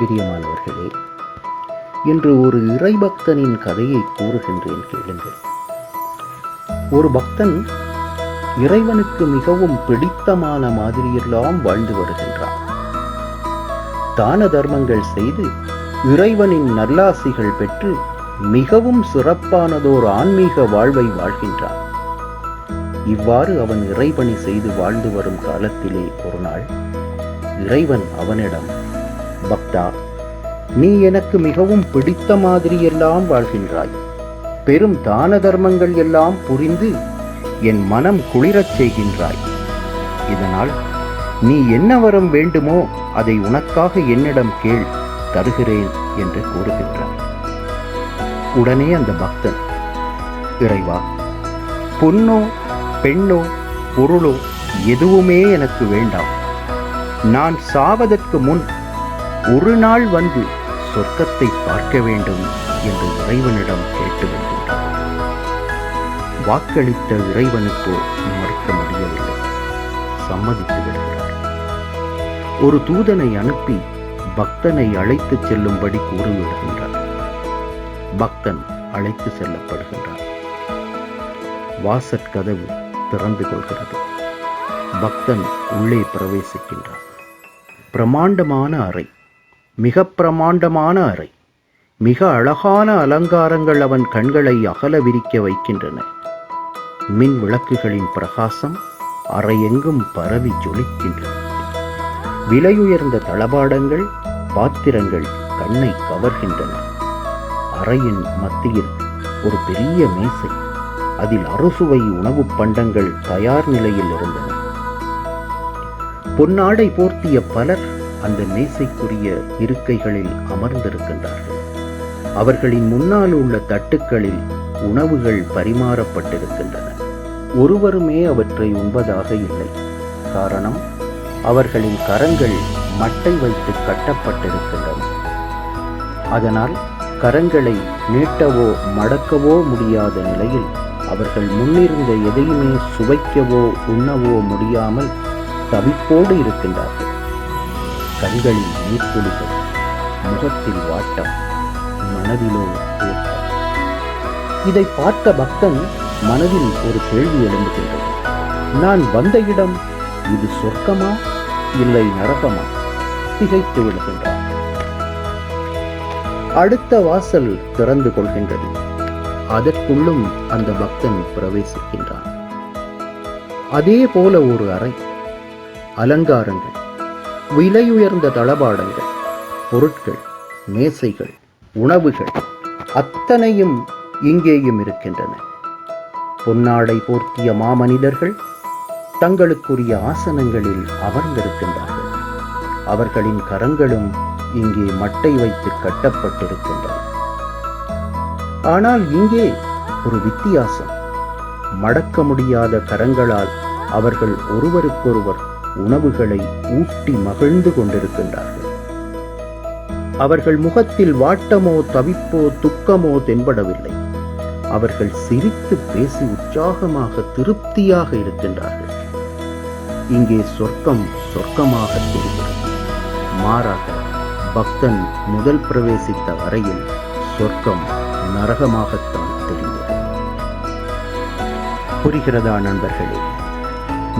பிரியமானவர்களே இன்று ஒரு இறைபக்தனின் கதையை கூறுகின்றேன் கேளுங்கள். ஒரு பக்தன் இறைவனுக்கு மிகவும் பிடித்தமான மாதிரியெல்லாம் வாழ்ந்து வருகின்றான். தான தர்மங்கள் செய்து இறைவனின் நல்லாசிகள் பெற்று மிகவும் சிறப்பானதோர் ஆன்மீக வாழ்வை வாழ்கின்றான். இவ்வாறு அவன் இறைபணி செய்து வாழ்ந்து வரும் காலத்திலே ஒரு நாள் இறைவன் அவனிடம் பக்தா நீ எனக்கு மிகவும் பிடித்த மாதிரியெல்லாம் வாழ்கின்றாய். பெரும் தான தர்மங்கள் எல்லாம் புரிந்து என் மனம் குளிரச் செய்கின்றாய். இதனால் நீ என்ன வரம் வேண்டுமோ அதை உனக்காக என்னிடம் கேள் தருகிறேன் என்று கூறுகின்றார் உடனே அந்த பக்தன் இறைவா பொன்னோ பெண்ணோ பொருளோ எதுவுமே எனக்கு வேண்டாம். நான் சாவதற்கு முன் ஒரு நாள் வந்து சொர்க்கத்தை பார்க்க வேண்டும் என்று இறைவனிடம் கேட்டு வருகின்றார் வாக்களித்த இறைவனுக்கோ மறுக்க முடியவில்லை. சம்மதித்து விடுகிறார். ஒரு தூதனை அனுப்பி பக்தனை அழைத்துச் செல்லும்படி கூறிவிடுகின்றார். பக்தன் அழைத்து செல்லப்படுகின்றார். வாசற்கதவு திறந்து கொள்கிறது. பக்தன் உள்ளே பிரவேசிக்கின்றார் பிரமாண்டமான அறை. மிக பிரமாண்டமான அறை. மிக அழகான அலங்காரங்கள் அவன் கண்களை அகல விரிக்க வைக்கின்றன. மின் விளக்குகளின் பிரகாசம் அறையெங்கும் பரவி ஜொலிக்கின்றன விலையுயர்ந்த தளபாடங்கள் பாத்திரங்கள் கண்ணை கவர்கின்றன. அறையின் மத்தியில் ஒரு பெரிய மேசை. அதில் அறுசுவை உணவுப் பண்டங்கள் தயார் நிலையில் இருந்தன. பொன்னாடை போர்த்திய பலர் அந்த மேசைக்குரிய இருக்கைகளில் அமர்ந்திருக்கின்றார்கள். அவர்களின் முன்னால் உள்ள தட்டுக்களில் உணவுகள் பரிமாறப்பட்டிருக்கின்றன. ஒருவருமே அவற்றை உண்பதாக இல்லை. காரணம் அவர்களின் கரங்கள் மட்டை வைத்து கட்டப்பட்டிருக்கின்றன. அதனால் கரங்களை நீட்டவோ மடக்கவோ முடியாத நிலையில் அவர்கள் முன்னிருந்த எதையுமே சுவைக்கவோ உண்ணவோ முடியாமல் தவிப்போடு இருக்கின்றார்கள். கண்களில் நீர்த்துளிகள் முகத்தில் வாட்டம் மனதிலோ ஏற்றம் இதை பார்த்த பக்தன் மனதில் ஒரு கேள்வி எழும்புகின்றது. நான் வந்த இடம் இது சொர்க்கமா இல்லை நரகமா? திகைத்து விடுகின்றான் அடுத்த வாசல் திறந்து கொள்கின்றது. அதற்குள்ளும் அந்த பக்தன் பிரவேசிக்கின்றான். அதே போல ஒரு அறை அலங்காரங்கள். விலையுயர்ந்த தளபாடங்கள் பொருட்கள் மேசைகள் உணவுகள் அத்தனையும் இங்கேயும் இருக்கின்றன. பொன்னாடை போர்த்திய மாமனிதர்கள் தங்களுக்குரிய ஆசனங்களில் அமர்ந்திருக்கின்றார்கள். அவர்களின் கரங்களும் இங்கே மட்டை வைத்து கட்டப்பட்டிருக்கின்றன. ஆனால் இங்கே ஒரு வித்தியாசம். மடக்க முடியாத கரங்களால் அவர்கள் ஒருவருக்கொருவர் உணவுகளை ஊட்டி மகிழ்ந்து கொண்டிருக்கின்றார்கள். அவர்கள் முகத்தில் வாட்டமோ தவிப்போ துக்கமோ தென்படவில்லை. அவர்கள் சிரித்து பேசி உற்சாகமாக திருப்தியாக இருக்கின்றார்கள். இங்கே சொர்க்கம் சொர்க்கமாக தெரிகிறது. மாறாக பக்தன் முதல் பிரவேசித்த வரையில் சொர்க்கம் நரகமாகத்தான் தெரிந்தது புரிகிறதா நண்பர்களே?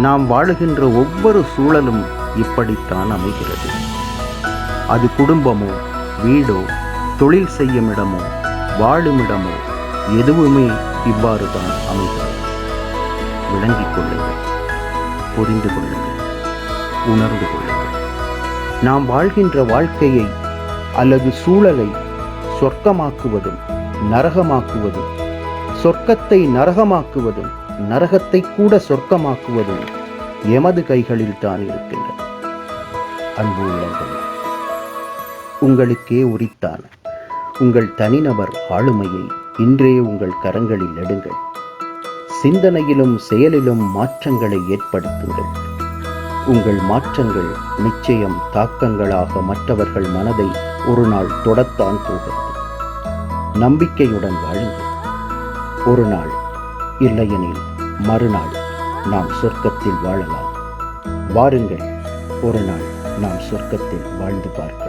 நாம் வாழுகின்ற ஒவ்வொரு சூழலும் இப்படித்தான் அமைகிறது. அது குடும்பமோ வீடோ தொழில் செய்யும் இடமோ வாழும் இடமோ எதுவுமே இவ்வாறு தான் அமைகிறது. விளங்கிக் கொள்ளுங்கள் புரிந்து கொள்ளுங்கள் உணர்ந்து கொள்ளுங்கள். நாம் வாழ்கின்ற வாழ்க்கையை அல்லது சூழலை சொர்க்கமாக்குவதும் நரகமாக்குவதும் சொர்க்கத்தை நரகமாக்குவதும் நரகத்தை கூட சொர்க்கமாக்குவதும் எமது கைகளில் தான் இருக்கின்றது அன்பு உள்ளங்கள் உங்களுக்கே உரித்தான உங்கள் தனிநபர் ஆளுமையை இன்றே உங்கள் கரங்களில் எடுங்கள் சிந்தனையிலும் செயலிலும் மாற்றங்களை ஏற்படுத்துங்கள். உங்கள் மாற்றங்கள் நிச்சயம் தாக்கங்களாக மற்றவர்கள் மனதை ஒரு நாள் தொடத்தான் போகிறது. நம்பிக்கையுடன் வாழுங்கள். ஒரு நாள் இல்லையெனில் மறுநாள் நாம் சொர்க்கத்தில் வாழலாம். வாருங்கள் ஒரு நாள் நாம் சொர்க்கத்தில் வாழ்ந்து பார்க்கலாம்.